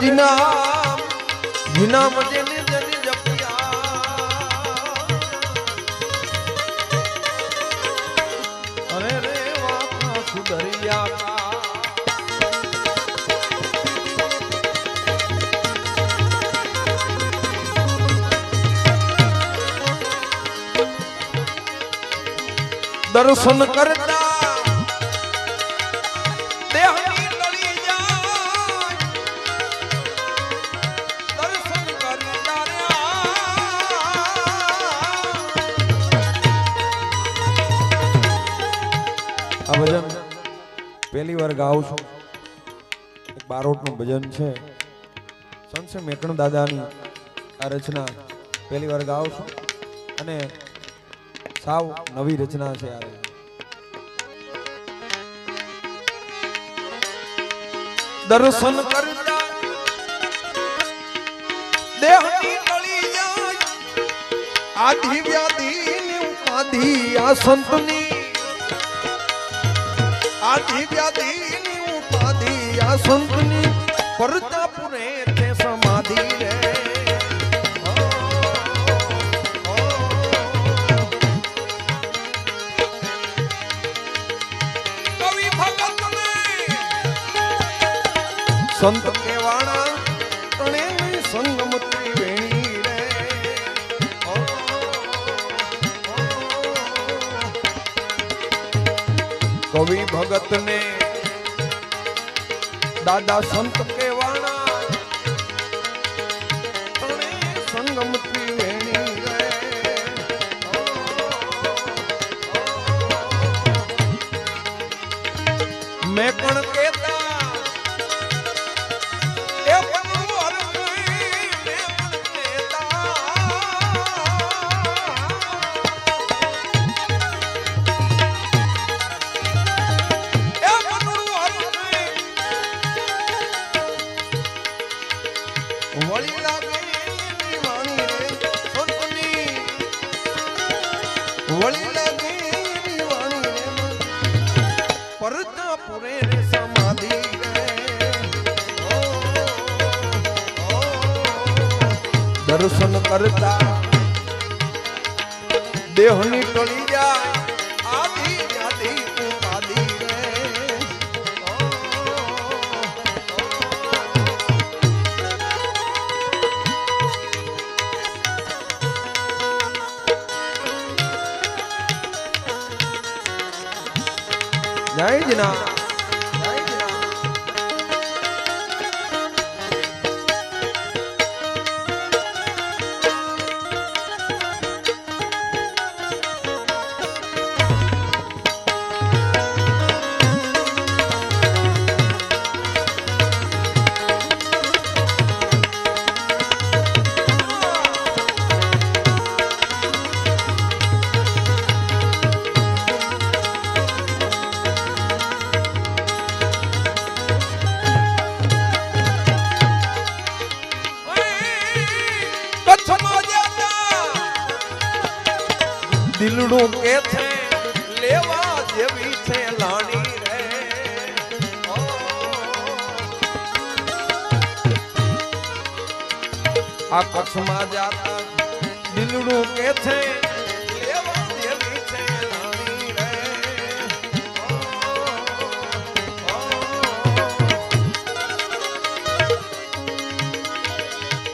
જીના જીના મજે જની દર્શન કરતા ગાઉં છું. એક બારોટનું ભજન છે. સંત મેકણ દાદાની આ રચના પહેલી વાર ગાઉં છું. અને સાવ નવી રચના છે આ. દર્શન કરતા દેહની ટળી જાય. આધિ વ્યાધિની ઉપાધિ આ સંતની. આધિ આ સંતની પરતા પુરે તે સમાધિ રે સંત કેવાણા તણે સંગમ ત્રિવેણી રે. કવિ ભગત ને દાદા સંત કેવાણા સંગમ ત્રિવેણી. મેં પણ દર્શન કરતા દેહની ટળી જાય જય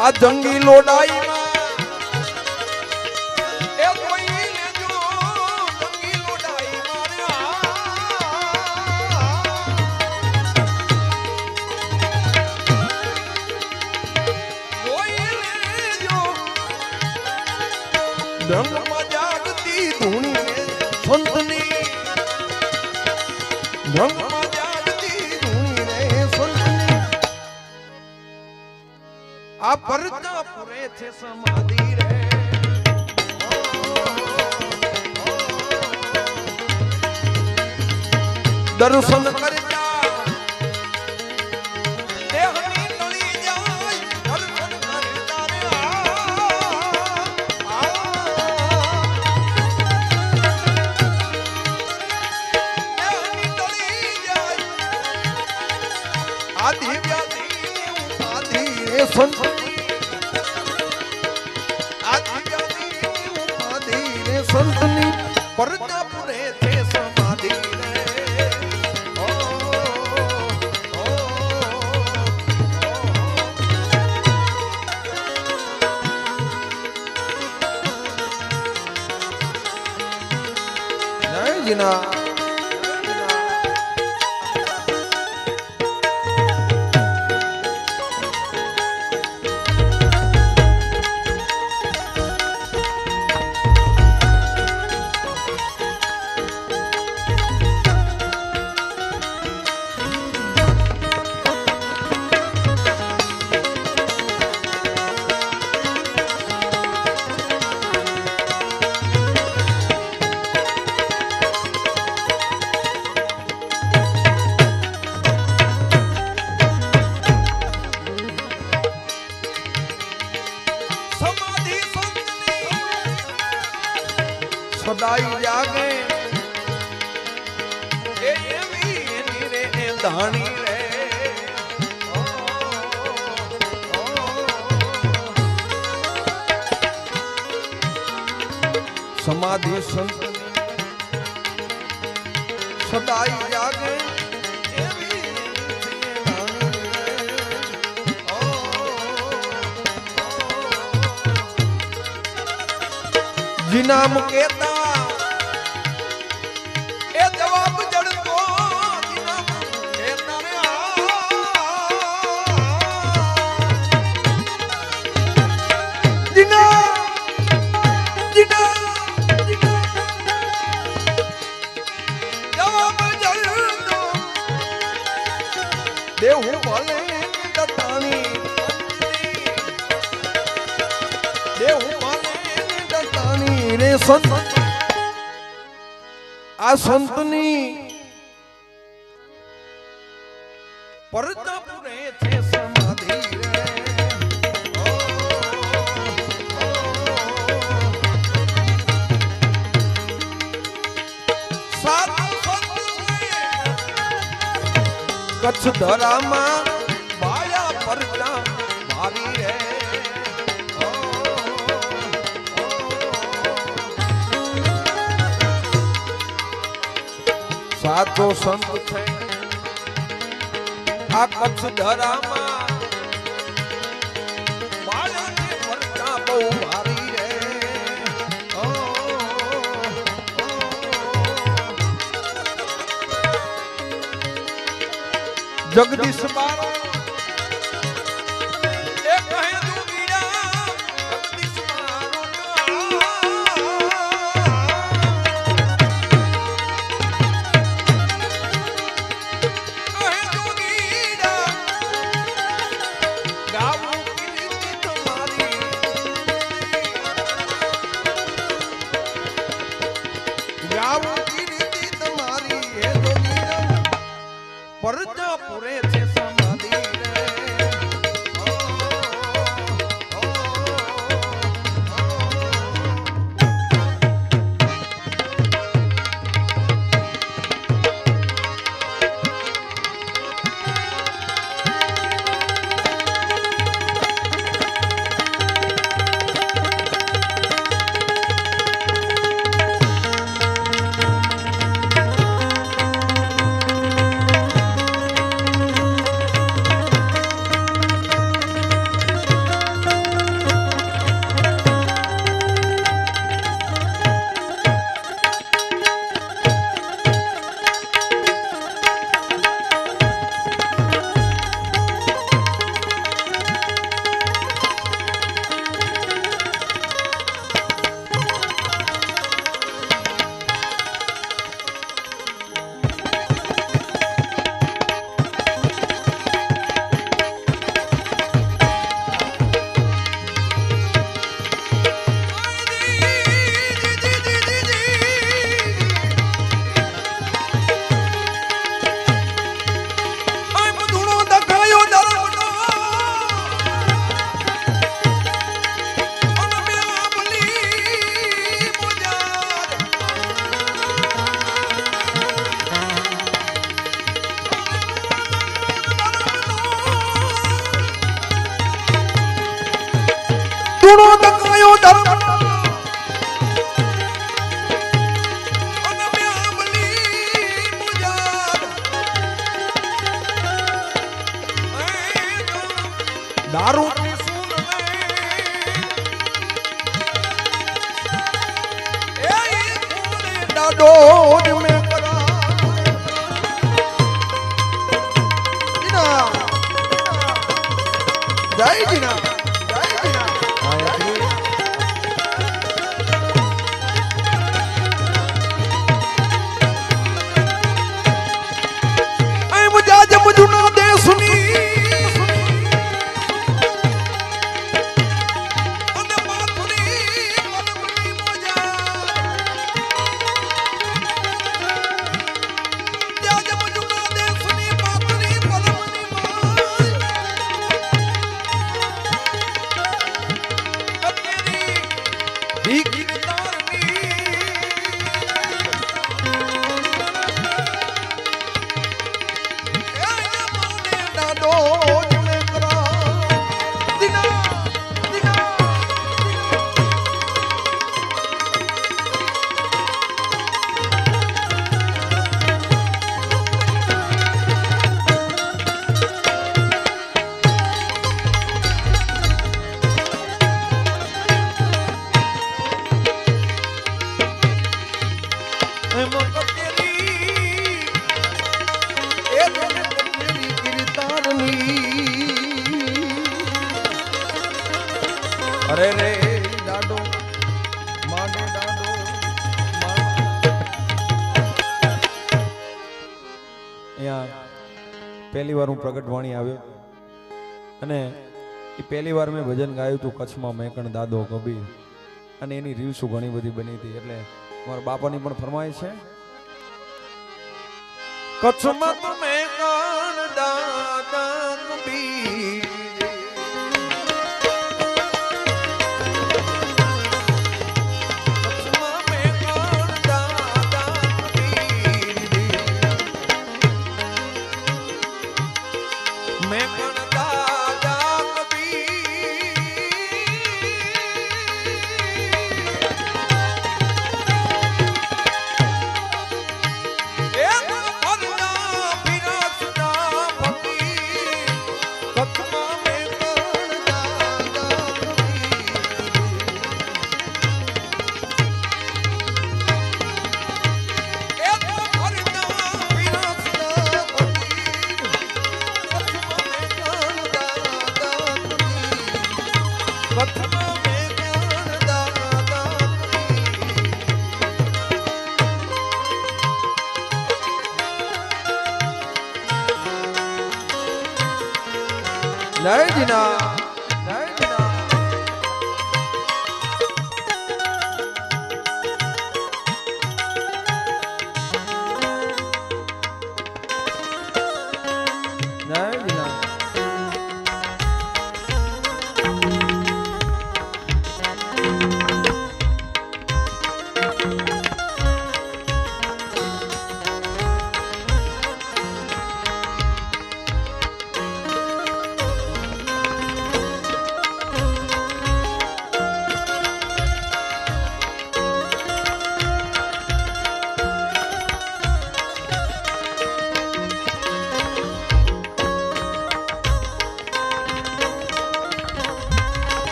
આ જંગી લોડાઈમાં દર્શન ધાણી રે. સમાધિ સંત સદાય જાગે જીના મુકેતા દેવ ભલે દત્તાની દેવ ભલે દત્તાની રે સંત. આ સંતની મારામાં માયા પરતા મારી રે. સાધો સંત છે. આ કચ્છ ધરામાં જગદીશ મારા પરજા પૂરે છે મેકણો પ્રગટવાણી આવ્યો અને એ પહેલી વાર મેં ભજન ગાયું હતું કચ્છમાં મેકણ, દાદો કબીર અને એની રીલ્સો ઘણી બધી બની હતી. એટલે મારા બાપાની પણ ફરમાય છે. કચ્છમાં તો મેકણ, દાદા કબીર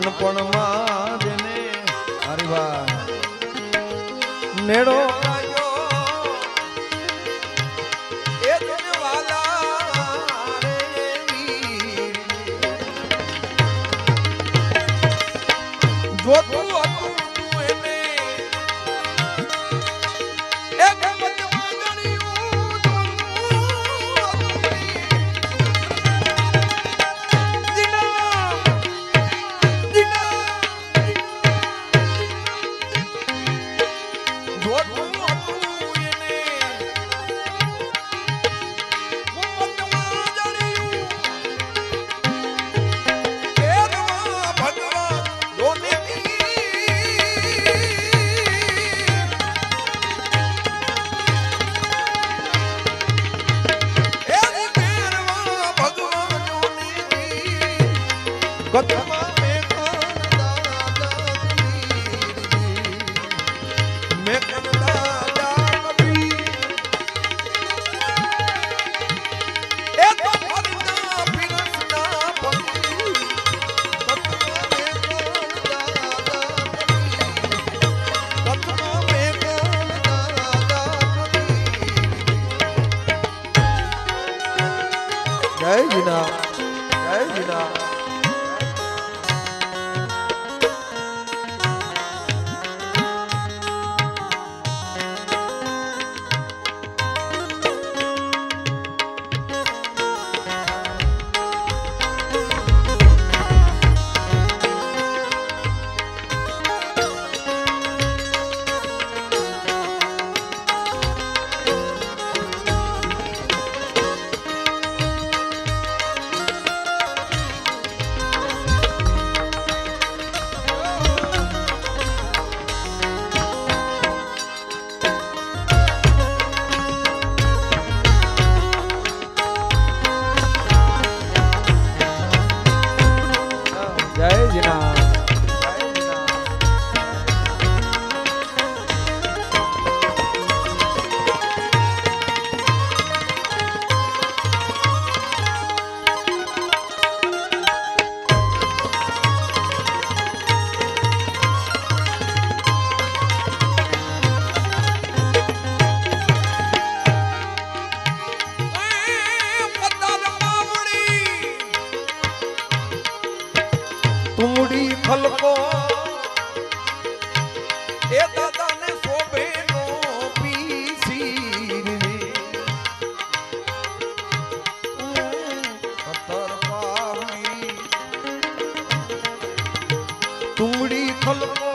નાનપણમાં જેને હરિવા નેડો જોતું કબીર જય જીના সকল